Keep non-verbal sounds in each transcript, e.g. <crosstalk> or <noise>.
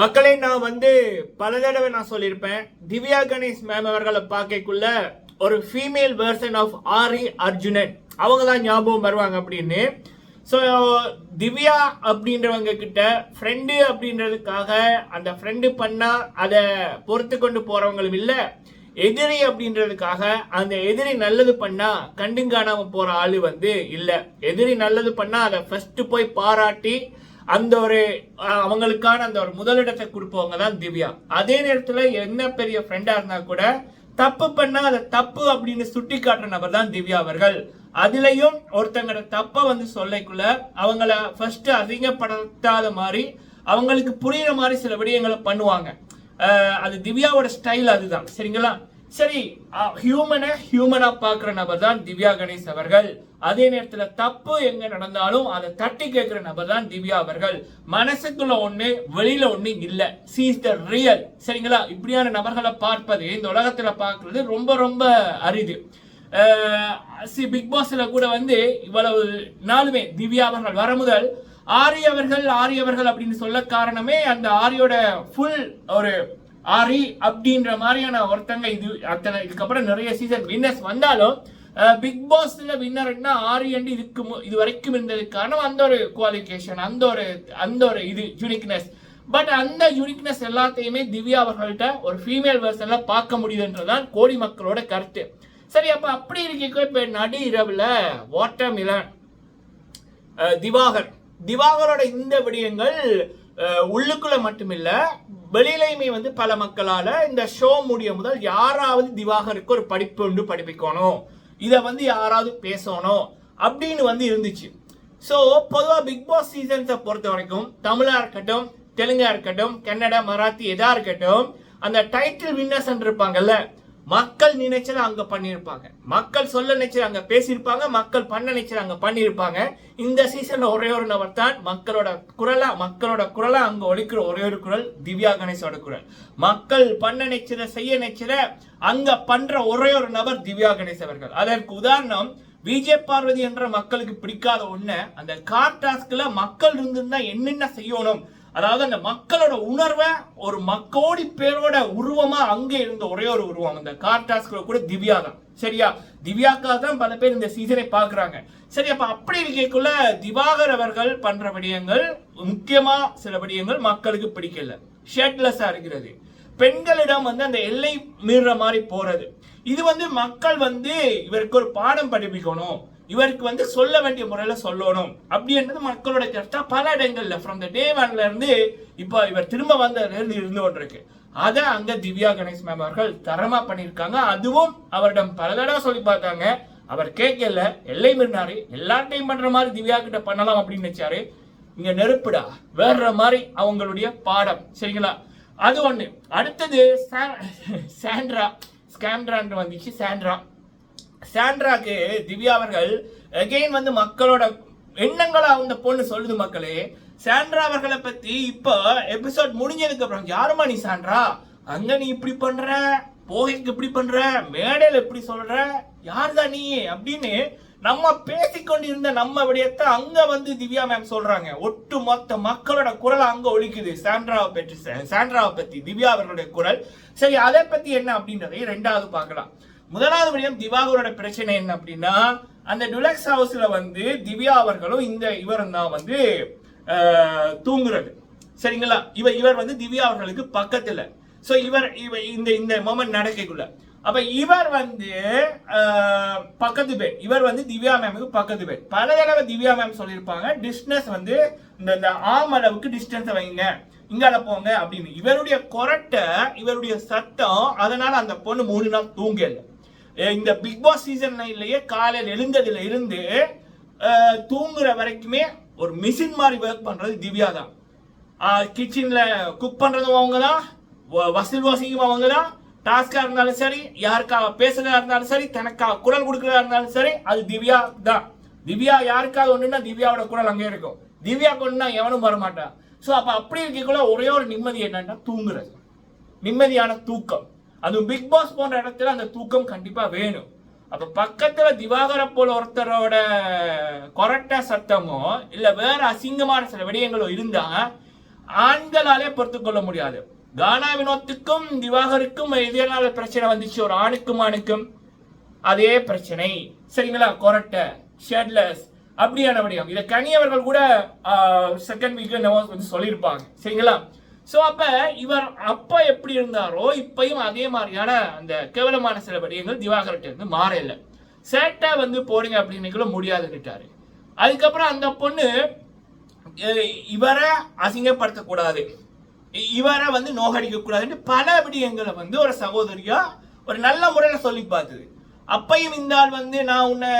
மக்களை நான் வந்து பல தடவை நான் சொல்லியிருப்பேன் திவ்யா கணேஷ் மேம் அவர்களை பார்க்கக்குள்ள ஒரு female version of Aari Arjunan. அவங்க தான் ஞாபகம் வருவாங்க அப்படின்னு. ஸோ திவ்யா அப்படின்றவங்க கிட்ட ஃப்ரெண்டு அப்படின்றதுக்காக அந்த ஃப்ரெண்டு பண்ணால் அதை பொறுத்து கொண்டு போகிறவங்களும் இல்லை. எதிரி அப்படின்றதுக்காக அந்த எதிரி நல்லது பண்ணா கண்டுங்காணாம போற ஆளு வந்து இல்லை. எதிரி நல்லது பண்ணா அதை ஃபர்ஸ்ட் போய் பாராட்டி அந்த ஒரு அவங்களுக்கான அந்த ஒரு முதலிடத்தை கொடுப்பவங்க தான் திவ்யா. அதே நேரத்தில் என்ன பெரிய ஃப்ரெண்டாக இருந்தால் கூட தப்பு பண்ணால் அதை தப்பு அப்படின்னு சுட்டி காட்டுற நபர் தான் திவ்யா அவர்கள். அதுலேயும் ஒருத்தங்களோட தப்பை வந்து சொல்லைக்குள்ள அவங்கள ஃபர்ஸ்ட் அதிகப்படுத்தாத மாதிரி அவங்களுக்கு புரியுற மாதிரி சில விடயங்களை பண்ணுவாங்க. அது திவ்யாவோட ஸ்டைல் அதுதான். சரிங்களா? சரி ஹியூமனை ஹியூமனா பார்க்குற நபர் தான் திவ்யா கணேஷ் அவர்கள். அதே நேரத்தில் தப்பு எங்க நடந்தாலும் அதை தட்டி கேட்கிற நபர் தான் திவ்யா அவர்கள். மனசுக்குள்ள ஒண்ணு வெளியில ஒண்ணு இல்லை. சீஸ் த ரியல் சரிங்களா? இப்படியான நபர்களை பார்ப்பது இந்த உலகத்துல பார்க்கறது ரொம்ப ரொம்ப அரிது. சி பிக் பாஸ்ல கூட வந்து இவ்வளவு நாளுமே திவ்யா அவர்கள் வர முதல் ஆரியவர்கள் அவர்கள் அவர்கள் அப்படின்னு சொல்ல காரணமே அந்த ஆரியோட ஃபுல் ஒரு ஆரி அப்படின்ற மாதிரியான ஒருத்தங்க இது அத்தனை இதுக்கப்புறம் நிறைய சீசன் வின்னர்ஸ் வந்தாலும் பிக் பாஸ்ல வின்னர்னா ஆரி அண்ட் இதுக்கு இது வரைக்கும் இருந்ததுக்கான அந்த ஒரு குவாலிஃபிகேஷன் அந்த ஒரு அந்த ஒரு இது யூனிக்னஸ் பட் அந்த யூனிக்னஸ் எல்லாத்தையுமே திவ்யா அவர்கள்ட்ட ஒரு ஃபீமேல் வெர்ஷன்ல பார்க்க முடியுதுன்றதான் கோடி மக்களோட கருத்து. சரி அப்ப அப்படி இருக்க இப்ப நடு இரவுல வாட்டர் மிலன் திவாகர் திவாகரோட இந்த விடயங்கள் உள்ளுக்குள்ள மட்டுமில்ல வெளியிலையுமே வந்து பல மக்களால இந்த ஷோ முடிய முதல் யாராவது திவாகருக்கு ஒரு படிப்பு உண்டு படிப்பிக்கணும். இதை வந்து யாராவது பேசணும் அப்படின்னு வந்து இருந்துச்சு. ஸோ பொதுவாக பிக் பாஸ் சீசன்ஸை பொறுத்த வரைக்கும் தமிழா இருக்கட்டும் தெலுங்கா இருக்கட்டும் கன்னடா மராத்தி எதா இருக்கட்டும் அந்த டைட்டில் வின்னர்ஸ் இருப்பாங்கல்ல மக்கள் நினைச்சதை அங்க பண்ணியிருப்பாங்க. மக்கள் சொல்ல நினைச்சதை அங்க பேசியிருப்பாங்க மக்கள் பண்ண நினைச்சதை அங்க பண்ணியிருப்பாங்க. இந்த சீசன்ல ஒரே ஒரு நபர் தான் மக்களோட குரலா மக்களோட குரலா அங்க ஒழிக்கிற ஒரே ஒரு குரல் திவ்யா கணேசோட குரல். மக்கள் பண்ண நினைச்சத செய்ய நினைச்சத அங்க பண்ற ஒரே ஒரு நபர் திவ்யா கணேஷ் அவர்கள். அதற்கு உதாரணம் விஜய் பார்வதி என்ற மக்களுக்கு பிடிக்காத ஒண்ணு அந்த கார் டாஸ்க்ல மக்கள் இருந்திருந்தா என்னென்ன செய்யணும்? அதாவது அந்த மக்களோட உணர்வை ஒரு மக்கோடி பேரோட உருவமா அங்கே இருந்த ஒரே ஒரு உருவம். அந்த கார் டாஸ்க்ல கூட திவ்யா தான். சரியா? திவ்யாக்கா தான் பல பேர் இந்த சீசனை பார்க்குறாங்க. சரி அப்போ அப்படி இருக்கக்குள்ள திவாகர் அவர்கள் பண்ற விடயங்கள் முக்கியமா சில விடயங்கள் மக்களுக்கு பிடிக்கல. ஷேட்லெஸ்ஸாக இருக்கிறது. பெண்களிடம் வந்து அந்த எல்லை மீறுற மாதிரி போறது. இது வந்து மக்கள் வந்து இவருக்கு ஒரு பாடம் படிப்பிக்கணும். இவருக்கு வந்து சொல்ல வேண்டிய முறையில் சொல்லணும். அப்படின்றது மக்களோட கருத்தா பல இடங்கள்ல ஃப்ரம் த டே ஒன்ல இருந்து இப்போ இவர் திரும்ப வந்ததுல இருந்து கொண்டிருக்கு. அதை அங்க திவ்யா கணேஷ் மேம் அவர்கள் தரமா பண்ணியிருக்காங்க. அதுவும் அவரிடம் பல தடவை சொல்லி பார்த்தாங்க. அவர் கேட்கல. எல்லை மீறினாரு. எல்லார்ட்டையும் பண்ற மாதிரி திவ்யா கிட்ட பண்ணலாம் அப்படின்னு நினைச்சாரு. இங்க நெருப்புடா. வேற மாதிரி அவங்களுடைய பாடம். சரிங்களா? அது ஒண்ணு. அடுத்தது <laughs> சாண்ட்ரா. ஸ்கேம்ட்ரான்னு வந்துச்சு. சாண்ட்ரா. சாண்ட்ராக்கு திவ்யா அவர்கள் அகைன் வந்து மக்களோட எண்ணங்களா அந்த பொண்ணு சொல்லுது மக்களே. சாண்ட்ரா அவர்களை பத்தி இப்போ எபிசோட் முடிஞ்சதுக்கு அப்புறம் யாருமா நீ சாண்ட்ரா? அங்க நீ இப்படி பண்ற? போகைக்கு இப்படி பண்ற? மேடையில இப்படி சொல்ற? யாருதான் நீ? அப்படின்னு நம்ம பேசிக்கொண்டிருந்த நம்ம விடயத்தை அங்க வந்து திவ்யா மேம் சொல்றாங்க. ஒட்டு மொத்த மக்களோட குரல் அங்க ஒழிக்குது சாண்ட்ராவை பற்றி சாண்ட்ராவை பத்தி திவ்யா அவர்களுடைய குரல். சரி அதை பத்தி என்ன அப்படின்றதை ரெண்டாவது பார்க்கலாம். முதலாவது விடயம் திவாகரோட பிரச்சனை என்ன அப்படின்னா அந்த டுலக்ஸ் ஹவுஸ்ல வந்து திவ்யா அவர்களும் இந்த இவரும் தான் வந்து தூங்குறது. சரிங்களா? இவர் இவர் வந்து திவ்யா அவர்களுக்கு பக்கத்துல. சோ இவர் இவ இந்த இந்த மொமெண்ட் நடக்கக்குள்ள. அப்ப இவர் வந்து பக்கத்து பேர் இவர் வந்து திவ்யா மேமுக்கு பக்கத்து பேர் பல தடவை திவ்யா மேம் சொல்லியிருப்பாங்க டிஸ்டன்ஸ் வந்து இந்த இந்த ஆம் அளவுக்கு டிஸ்டன்ஸ் வைங்க. இங்கால போங்க அப்படின்னு. இவருடைய கொரட்டை இவருடைய சத்தம் அதனால அந்த பொண்ணு மூணு நாள் தூங்கலை. இந்த பிக் பாஸ் சீசன் நைன்லயே காலையில் எழுந்ததுல இருந்து தூங்குற வரைக்குமே ஒரு மிஷின் மாதிரி ஒர்க் பண்றது திவ்யா தான். கிச்சன்ல குக் பண்றதும் அவங்க தான் வசூல் வாசிக்கும் அவங்க தான். டாஸ்கா இருந்தாலும் சரி யாருக்காக பேசுறதா இருந்தாலும் சரி தனக்காக குரல் கொடுக்கறதா இருந்தாலும் சரி அது திவ்யா தான். திவ்யா யாருக்காவது ஒண்ணுன்னா திவ்யாவோட குரல் அங்கே இருக்கும். திவ்யா கொண்டுனா எவனும் வர மாட்டான் ஸோ அப்ப அப்படி இருக்கக்குள்ள ஒரே ஒரு நிம்மதி என்னன்னா தூங்குறது. நிம்மதியான தூக்கம். அதுவும் பிக் பாஸ் போன்ற இடத்துல அந்த தூக்கம் கண்டிப்பா வேணும். அப்ப பக்கத்துல திவாகர போல ஒருத்தரோட கொரட்ட சத்தமோ இல்ல வேற அசிங்கமான சில விடயங்களோ இருந்தா ஆண்களாலே பொறுத்து கொள்ள முடியாது. கானா வினோத்துக்கும் திவாகருக்கும் எதிரான பிரச்சனை வந்துச்சு? ஒரு ஆணுக்கும் ஆணுக்கும். அதே பிரச்சனை. சரிங்களா? கொரட்டை ஷெட்லெஸ் அப்படியான விடயம். இதை கனி அவர்கள் கூட செகண்ட் வீக் வந்து சொல்லியிருப்பாங்க. சரிங்களா? ஸோ அப்போ இவர் அப்போ எப்படி இருந்தாரோ இப்பயும் அதே மாதிரியான அந்த கேவலமான சில விடயங்கள் திவாகர்கிட்ட இருந்து மாறல. சேட்டை வந்து போடுங்க அப்படின்னு முடியாதுன்னுட்டாரு அதுக்கப்புறம் அந்த பொண்ணு இவரை அசிங்கப்படுத்தக்கூடாது. இவரை வந்து நோகடிக்க கூடாதுன்னு பல விடயங்களை வந்து ஒரு சகோதரியா ஒரு நல்ல முறையில் சொல்லி பார்த்தது. அப்பையும் இந்த ஆள் வந்து நான் உன்னை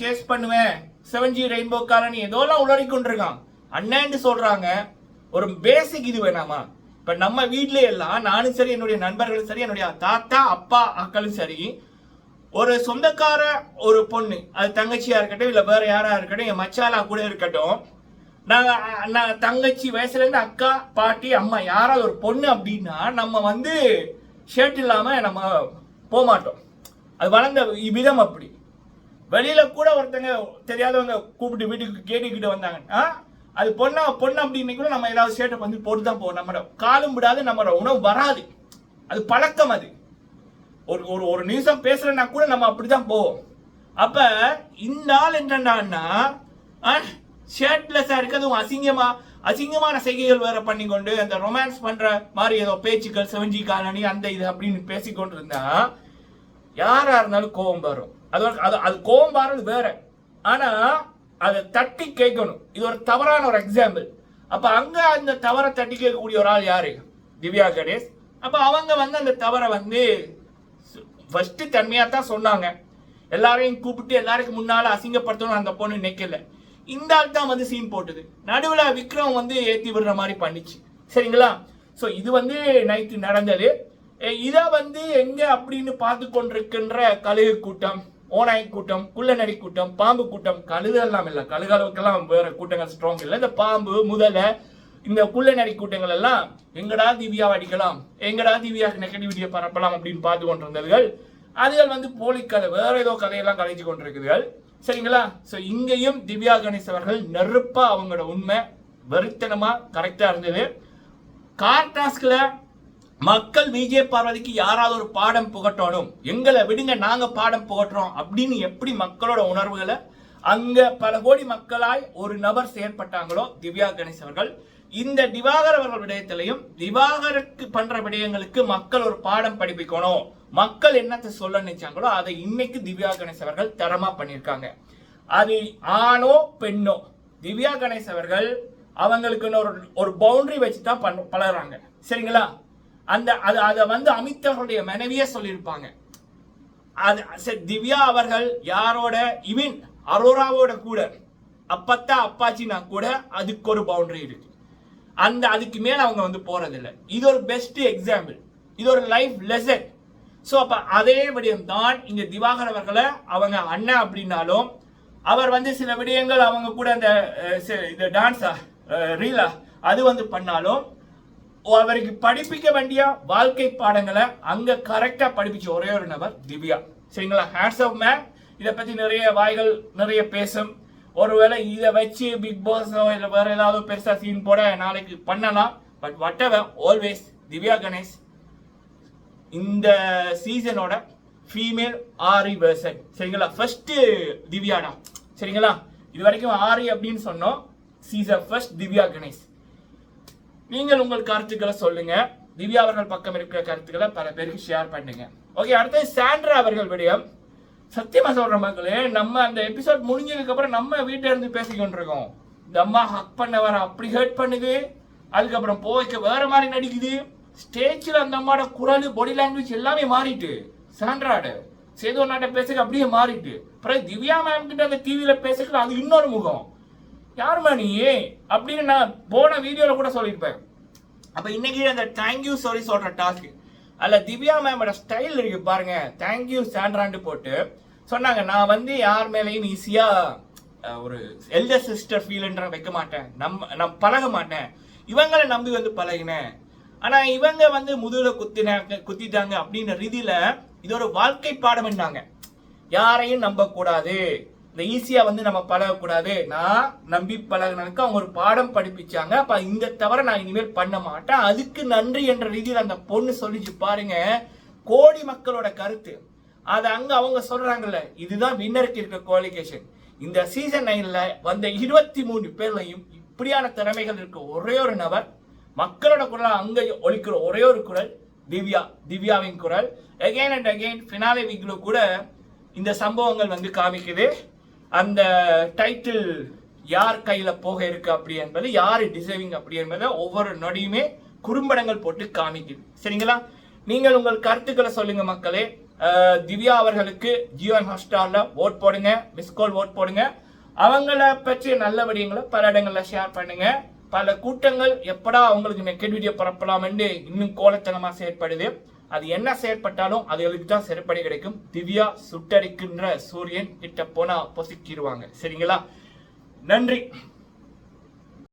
சேஸ் பண்ணுவேன். செவன் ஜி ரெயின்போ காலனி ஏதோலாம் உளறி கொண்டிருக்கான் அண்ணன்னு சொல்றாங்க. ஒரு பேசிக் இது வேணாமா? இப்போ நம்ம வீட்ல எல்லாம் நானும் சரி என்னுடைய நண்பர்களும் சரி என்னுடைய தாத்தா அப்பா அக்களும் சரி ஒரு சொந்தக்கார ஒரு பொண்ணு அது தங்கச்சியா இருக்கட்டும் இல்லை வேற யாரா இருக்கட்டும் என் மச்சாலா கூட இருக்கட்டும் நாங்கள் நான் தங்கச்சி வயசுலேருந்து அக்கா பாட்டி அம்மா யாராவது ஒரு பொண்ணு அப்படின்னா நம்ம வந்து ஷர்ட் இல்லாமல் நம்ம போகமாட்டோம் அது வளர்ந்த விதம் அப்படி. வெளியில் கூட ஒருத்தங்க தெரியாதவங்க கூப்பிட்டு வீட்டுக்கு கேட்டுக்கிட்டு வந்தாங்கன்னா அது பொண்ணா பொண்ணு அப்படின்னு கூட நம்ம ஏதாவது சேட்டை வந்து போட்டு தான் போவோம். நம்மளோட காலும் விடாது நம்மளோட உணவு வராது. அது பழக்கம் அது. ஒரு ஒரு ஒரு நிமிஷம் பேசுறேன்னா கூட நம்ம அப்படிதான் போவோம். அப்ப இந்த ஆள் என்னன்னா ஷர்ட்லெஸ்ஸாக இருக்கிறதும் அசிங்கமா அசிங்கமான செய்கைகள் வேற பண்ணிக்கொண்டு அந்த ரொமான்ஸ் பண்ற மாதிரி ஏதோ பேச்சுக்கள் செவஞ்சி காலனி அந்த இது அப்படின்னு பேசிக்கொண்டு இருந்தா யாரா இருந்தாலும் கோபம் வரும். அது அது அது கோபம் வர்றது வேற. ஆனா அதை தட்டி கேட்கணும். இது ஒரு தவறான ஒரு எக்ஸாம்பிள் அப்போ அங்கே அந்த தவறை தட்டி கேட்கக்கூடிய ஒரு ஆள் யாரு? திவ்யா கணேஷ். அப்போ அவங்க வந்து அந்த தவறை வந்து ஃபஸ்ட்டு தன்மையாக தான் சொன்னாங்க. எல்லாரையும் கூப்பிட்டு எல்லாருக்கும் முன்னால் அசிங்கப்படுத்தணும் அந்த பொண்ணு நினைக்கல. இந்த ஆள் தான் வந்து சீன் போட்டது. நடுவில் விக்ரம் வந்து ஏற்றி விடுற மாதிரி பண்ணிச்சு. சரிங்களா? ஸோ இது வந்து நைட்டு நடந்தது. இதை வந்து எங்கே அப்படின்னு பார்த்து கொண்டிருக்கின்ற கழுகு கூட்டம் ஓனாய் கூட்டம் குள்ளநரி கூட்டம் பாம்பு கூட்டம் கழுது எல்லாம் இல்லை. கழுகு அளவுக்கெல்லாம் வேற கூட்டங்கள் ஸ்ட்ராங் இல்லை. இந்த பாம்பு முதல இந்த குள்ளநரி கூட்டங்கள் எல்லாம் எங்கடா திவ்யா அடிக்கலாம்? எங்கடா திவ்யா நெகட்டிவிட்டியை பரப்பலாம் அப்படின்னு பார்த்து கொண்டிருந்ததுகள் அதுகள் வந்து போலி கதை வேற ஏதோ கதையெல்லாம் கலைச்சு கொண்டிருக்குதுகள். சரிங்களா? ஸோ இங்கேயும் திவ்யா கணேஷ் அவர்கள் நெருப்பா அவங்களோட உண்மை வெறித்தனமா கரெக்டா இருந்தது. கார் மக்கள் விஜய் பார்வதிக்கு யாராவது ஒரு பாடம் புகட்டணும். எங்களை விடுங்க நாங்க பாடம் புகட்டுறோம் அப்படின்னு எப்படி மக்களோட உணர்வுகளை அங்க பல கோடி மக்களாய் ஒரு நபர் செயற்பட்டாங்களோ திவ்யா கணேஷ் அவர்கள் இந்த திவாகர் அவர்கள் விடயத்திலையும் திவாகருக்கு பண்ற விடயங்களுக்கு மக்கள் ஒரு பாடம் படிப்பிக்கணும். மக்கள் என்னத்தை சொல்ல நினைச்சாங்களோ அதை இன்னைக்கு திவ்யா கணேஷ் அவர்கள் தரமா பண்ணியிருக்காங்க. அது ஆணோ பெண்ணோ? திவ்யா கணேஷ் அவர்கள் அவங்களுக்குன்னு ஒரு ஒரு பவுண்டரி வச்சு தான் பண்ண பழகிறாங்க. சரிங்களா? அந்த அது அதை வந்து அமித்தவருடைய மனைவியே சொல்லியிருப்பாங்க. அது சரி, திவ்யா அவர்கள் யாரோட இவன் அரோராவோட கூட அப்பத்தா அப்பாச்சினா கூட அதுக்கு ஒரு பவுண்டரி இருக்கு. அந்த அதுக்கு மேல அவங்க வந்து போறதில்லை. இது ஒரு பெஸ்ட் எக்ஸாம்பிள் இது ஒரு லைஃப் லெசன் ஸோ அப்ப அதே விடயம் தான் இங்க திவாகர் அவர்களை அவங்க அண்ணன் அப்படின்னாலும் அவர் வந்து சில விடயங்கள் அவங்க கூட அந்த இந்த டான்ஸா ரீலா அது வந்து பண்ணாலும் அவருக்கு படிப்பிக்க வேண்டிய வாழ்க்கை பாடங்களை அங்க கரெக்டா படிப்பிச்ச ஒரே ஒரு நபர் திவ்யா. சரிங்களா? ஹேண்ட்ஸ் ஆஃப் மேன் இதை பத்தி நிறைய வாய்கள் நிறைய பேசும். ஒருவேளை இதை வச்சு பிக் பாஸோ இல்லை வேற ஏதாவது பெருசா சீன் போட நாளைக்கு பண்ணலாம். But whatever always Divya Ganesh இந்த சீசனோட ஃபீமேல் ஆரி வெர்சன் சரிங்களா? ஃபர்ஸ்ட் திவ்யாடா. சரிங்களா? இது வரைக்கும் ஆரி அப்படின்னு சொன்னோம். Season first Divya Ganesh. நீங்கள் உங்கள் கருத்துக்களை சொல்லுங்க. திவ்யா அவர்கள் பக்கம் இருக்கிற கருத்துக்களை பல பேருக்கு ஷேர் பண்ணுங்க. ஓகே அடுத்தது சாண்ட்ரா அவர்கள் விடயம். சத்தியமா சொல்ற மக்களே நம்ம அந்த எபிசோட் முடிஞ்சதுக்கு அப்புறம் நம்ம வீட்டுல இருந்து பேசிக்கொண்டு இருக்கோம் இந்த அம்மா ஹக் பண்ண வர அப்படி ஹர்ட் பண்ணுது. அதுக்கப்புறம் போய்க்க வேற மாதிரி நடிக்குது. ஸ்டேஜில் அந்த அம்மாவோட குரல் பாடி லாங்குவேஜ் எல்லாமே மாறிட்டு சாண்ட்ராட சேது நாட்டை பேசுக்கு அப்படியே மாறிட்டு. அப்புறம் திவ்யா மேம் கிட்ட அந்த டிவியில பேசுக்கு அது இன்னொரு முகம். யாருமா நீ? அப்படின்னு நான் போன வீடியோல கூட சொல்லியிருப்பேன். அப்ப இன்னைக்கு அந்த தேங்க்யூ சாரி சொல்ற டாஸ்க் அதில் திவ்யா மேமோட ஸ்டைல் இருக்கு பாருங்க. தேங்க்யூ சாண்ட்ராண்டு போட்டு சொன்னாங்க. நான் வந்து யார் மேலேயும் ஈஸியா ஒரு எல்டர் சிஸ்டர் ஃபீல்ன்ற வைக்க மாட்டேன். நம்ம நான் பழக மாட்டேன். இவங்களை நம்பி வந்து பழகினேன். ஆனா இவங்க வந்து முதுகில் குத்தினாங்க குத்திட்டாங்க அப்படின்ற ரீதியில இது ஒரு வாழ்க்கை பாடம் யாரையும் நம்ப கூடாது இந்த ஈஸியாக வந்து நம்ம பழகக்கூடாது. நான் நம்பி பழகினதுக்கு அவங்க ஒரு பாடம் படிப்பிச்சாங்க. அப்போ இந்த தவிர நான் இனிமேல் பண்ண மாட்டேன். அதுக்கு நன்றி என்ற ரீதியில் அந்த பொண்ணு சொல்லிச்சு பாருங்க. கோடி மக்களோட கருத்து. அதை அங்கே அவங்க சொல்கிறாங்கல்ல இதுதான் வின்னருக்கு இருக்க குவாலிஃபிகேஷன் இந்த சீசன் நைனில் வந்த இருபத்தி மூணு பேர்லையும் இப்படியான திறமைகள் இருக்க ஒரே ஒரு நபர் மக்களோட குரல் அங்கே ஒழிக்கிற ஒரே ஒரு குரல் திவ்யா திவ்யாவின் குரல். அகைன் அண்ட் அகைன் ஃபினாலே வீக்கில் கூட இந்த சம்பவங்கள் வந்து காமிக்குது. அந்த டைட்டில் யார் கையில் போக இருக்கு அப்படி என்பது யார் டிசர்விங் அப்படி என்பதை ஒவ்வொரு நொடியுமே குறும்படங்கள் போட்டு காமிக்குது. சரிங்களா? நீங்கள் உங்கள் கருத்துக்களை சொல்லுங்க மக்களே. திவ்யா அவர்களுக்கு ஜியோன் ஹாட்ஸ்டார்ல ஓட் போடுங்க மிஸ்கால் ஓட் போடுங்க. அவங்கள பற்றிய நல்ல விடயங்களை பல இடங்கள்ல ஷேர் பண்ணுங்க. பல கூட்டங்கள் எப்படா அவங்களுக்கு நெகட்டிவிட்டியை பரப்பலாம்னு இன்னும் கோலத்தனமா செயற்படுது. அது என்ன செயற்பட்டாலும் அதுகளுக்கு தான் செருப்படி கிடைக்கும். திவ்யா சுட்டரிக்கின்ற சூரியன் கிட்ட போனா பொசுக்கிடுவாங்க சரிங்களா? நன்றி.